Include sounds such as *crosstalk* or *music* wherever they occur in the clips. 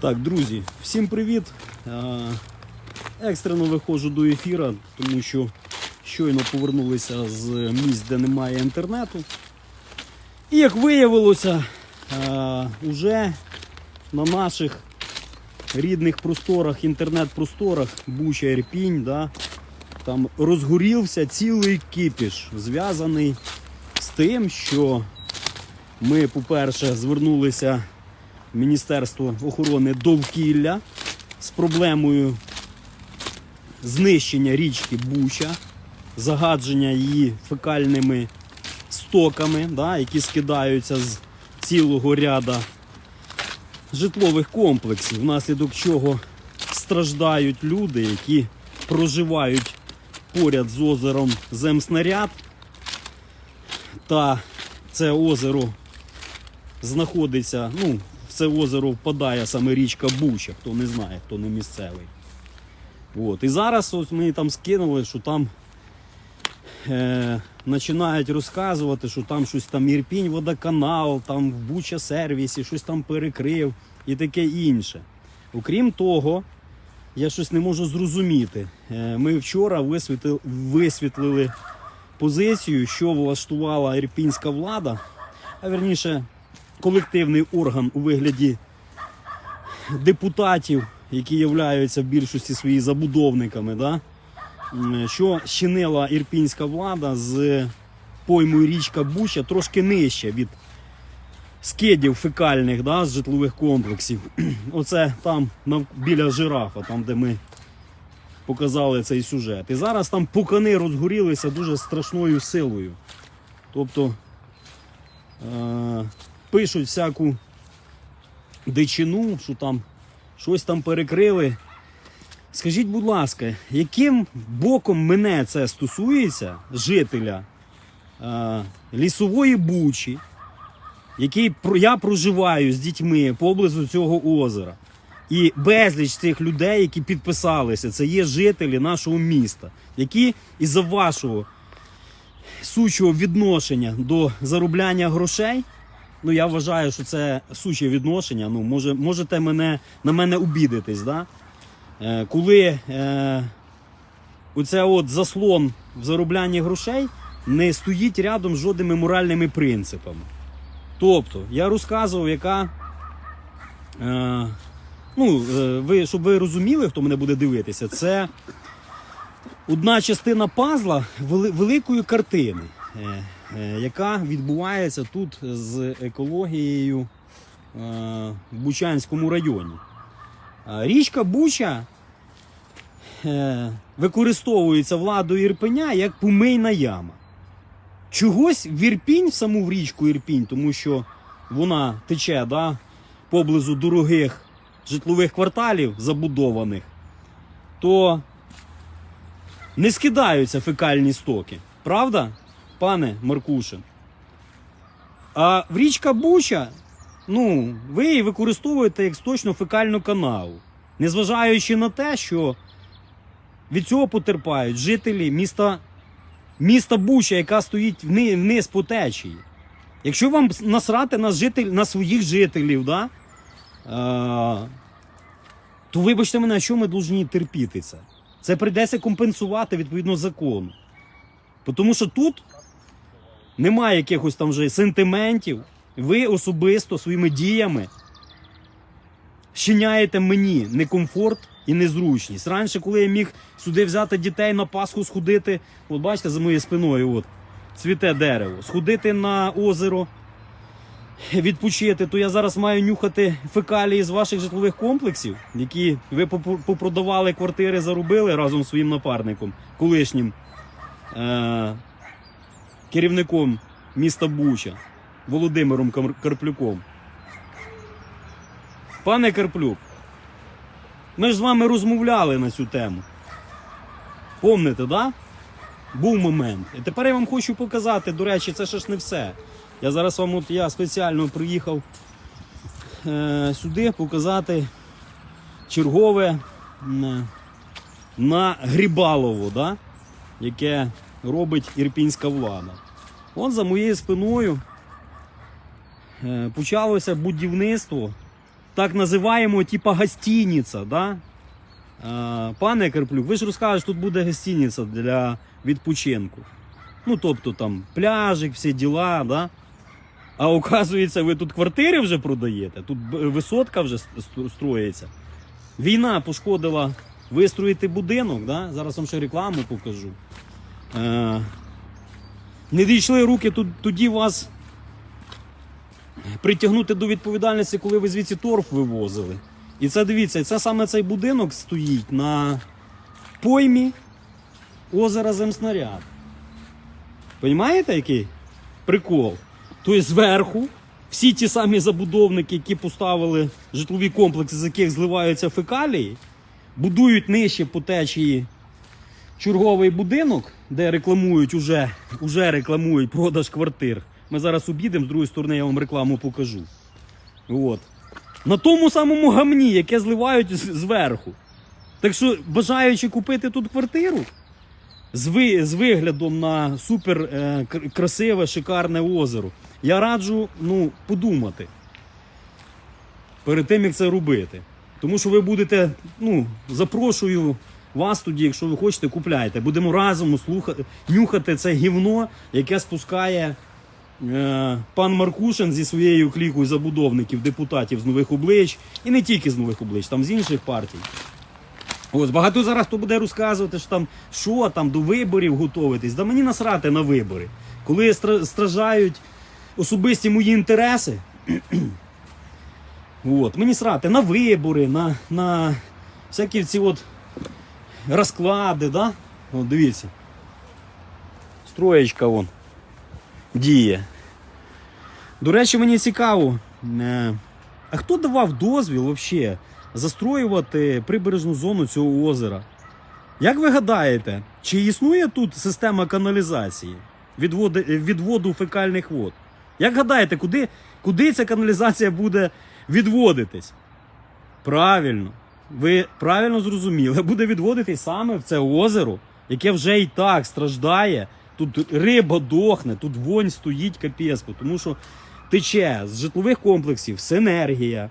Так, друзі, всім привіт. Екстрено виходжу до ефіра, тому що щойно повернулися з місць, де немає інтернету. І як виявилося, уже на наших рідних просторах, інтернет-просторах, Буча Ірпінь, да, там розгорівся цілий кипіш, зв'язаний з тим, що ми, по-перше, звернулися Міністерство охорони довкілля з проблемою знищення річки Буча, загадження її фекальними стоками, да, які скидаються з цілого ряда житлових комплексів, внаслідок чого страждають люди, які проживають поряд з озером Земснаряд. Та це озеро знаходиться, ну, це озеро впадає саме річка Буча, хто не знає, хто не місцевий. От. І зараз ось мені там скинули, що там е, починають розказувати, що там щось там Ірпінь, водоканал, там в Буча сервісі, щось там перекрив і таке інше. Окрім того, я щось не можу зрозуміти. Е, ми вчора висвітлили, висвітлили позицію, що влаштувала ірпінська влада, а верніше колективний орган у вигляді депутатів, які являються в більшості свої забудовниками, да? Що чинила ірпінська влада з поймою річка Буча трошки нижче від скидів фекальних да, з житлових комплексів. *clears throat* Оце там біля жирафа, там де ми показали цей сюжет. І зараз там пукани розгорілися дуже страшною силою. Тобто е- пишуть всяку дичину, що там щось там перекрили. Скажіть, будь ласка, яким боком мене це стосується, жителя е- лісової бучі, який я проживаю з дітьми поблизу цього озера. І безліч цих людей, які підписалися, це є жителі нашого міста, які із-за вашого сучого відношення до заробляння грошей. Ну, я вважаю, що це суче відношення. Ну, може, можете мене, на мене обідитись, да? Е, коли е, оце от заслон в зароблянні грошей не стоїть рядом з жодними моральними принципами. Тобто, я розказував, яка. Е, ну, е, ви, щоб ви розуміли, хто мене буде дивитися, це одна частина пазла великої картини, е, яка відбувається тут з екологією е, в Бучанському районі. Річка Буча е, використовується владою Ірпеня як помийна яма. Чогось в Ірпінь, в саму в річку Ірпінь, тому що вона тече да, поблизу дорогих житлових кварталів забудованих, то не скидаються фекальні стоки. Правда, пане Маркушин? А в річка Буча, ну, ви її використовуєте як сточно фекальну канаву, незважаючи на те, що від цього потерпають жителі міста, міста Буча, яка стоїть вни- вниз по течії. Якщо вам насрати на, житель, на своїх жителів, да, а, то вибачте мене, що ми повинні терпіти це? Це прийдеться компенсувати відповідно закону. Тому що тут немає якихось там вже сентиментів. Ви особисто своїми діями щиняєте мені некомфорт і незручність. Раніше, коли я міг сюди взяти дітей на Пасху сходити, от бачите, за моєю спиною от, цвіте дерево, сходити на озеро, відпочити, то я зараз маю нюхати фекалії з ваших житлових комплексів, які ви попро- попродавали квартири, заробили разом з своїм напарником, колишнім е- керівником міста Буча Володимиром Карплюком. Пане Карплюк, ми ж з вами розмовляли на цю тему. Помните, да? Був момент. І тепер я вам хочу показати, до речі, це ще ж не все. Я зараз вам от я спеціально приїхав е, сюди показати чергове м, на Грібалово, да? яке робить ірпінська влада. От за моєю спиною е, почалося будівництво так називаємо, типа гостиниця, да? Е, Пане Карплюк, ви ж розкажете, тут буде гостиниця для відпочинку. Ну, тобто там пляжик, всі діла, да? А оказується, ви тут квартири вже продаєте, тут висотка вже строїться. Війна пошкодила вистроїти будинок, да? зараз вам ще рекламу покажу. Е, не дійшли руки тоді вас притягнути до відповідальності, коли ви звідси торф вивозили. І це дивіться, це саме цей будинок стоїть на поймі озера Земснаряд. Понімаєте, який прикол? Тобто зверху всі ті самі забудовники, які поставили житлові комплекси, з яких зливаються фекалії, будують нижче по течії черговий будинок, де рекламують уже, уже рекламують продаж квартир. Ми зараз обідемо, з другої сторони я вам рекламу покажу. От. На тому самому гамні, яке зливають зверху. Так що, бажаючи купити тут квартиру з, ви, з виглядом на супер е, красиве, шикарне озеро, я раджу ну, подумати перед тим, як це робити. Тому що ви будете, ну, запрошую вас тоді, якщо ви хочете, купляйте. Будемо разом слухати, нюхати це гівно, яке спускає е, пан Маркушин зі своєю клікою забудовників, депутатів з нових облич, і не тільки з нових облич, там з інших партій. Ось багато зараз хто буде розказувати, що там що там до виборів готуватись. Да мені насрати на вибори. Коли стра- страждають особисті мої інтереси, *clears throat* от, мені срати на вибори, на, на всякі ці от розклади, да? От дивіться. Строєчка вон діє. До речі, мені цікаво, е, а хто давав дозвіл взагалі застроювати прибережну зону цього озера? Як ви гадаєте, чи існує тут система каналізації відводи, е, відводу фекальних вод? Як гадаєте, куди, куди ця каналізація буде відводитись? Правильно, ви правильно зрозуміли, буде відводитись саме в це озеро, яке вже і так страждає. Тут риба дохне, тут вонь стоїть капець, тому що тече з житлових комплексів Синергія,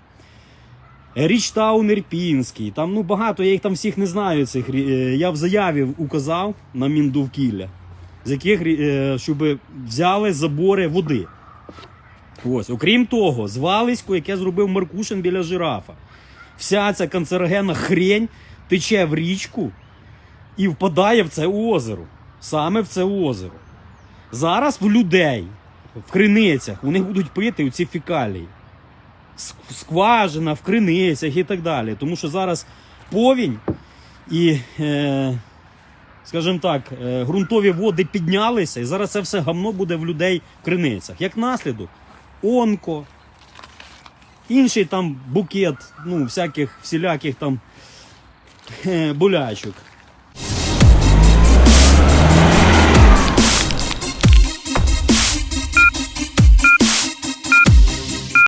Річтаун Ірпінський. Там ну багато, я їх там всіх не знаю. Цих е, я в заяві указав на Міндовкілля, з яких е, щоб взяли забори води. Ось, окрім того, звалисько, яке зробив Маркушин біля жирафа. Вся ця канцерогенна хрень тече в річку і впадає в це озеро. Саме в це озеро. Зараз в людей, в криницях, вони будуть пити ці фекалії. Скважина, в криницях і так далі. Тому що зараз повінь і, е, скажімо так, е, ґрунтові води піднялися, і зараз це все гамно буде в людей в криницях. Як наслідок, онко, інший там букет, ну, всяких всіляких там е, болячок.